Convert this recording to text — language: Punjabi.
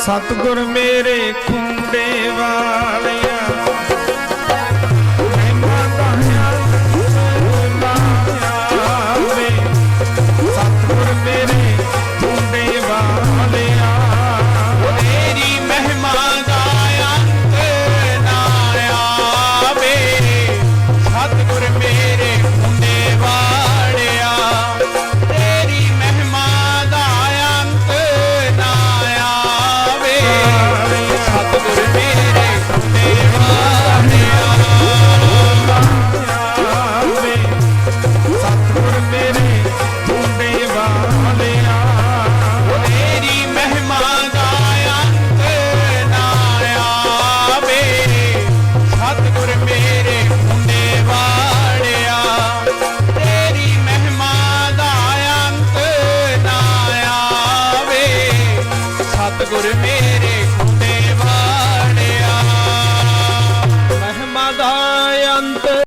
ਸਤਿਗੁਰ ਮੇਰੇ ਸਤਿਗੁਰ ਮੇਰੇ।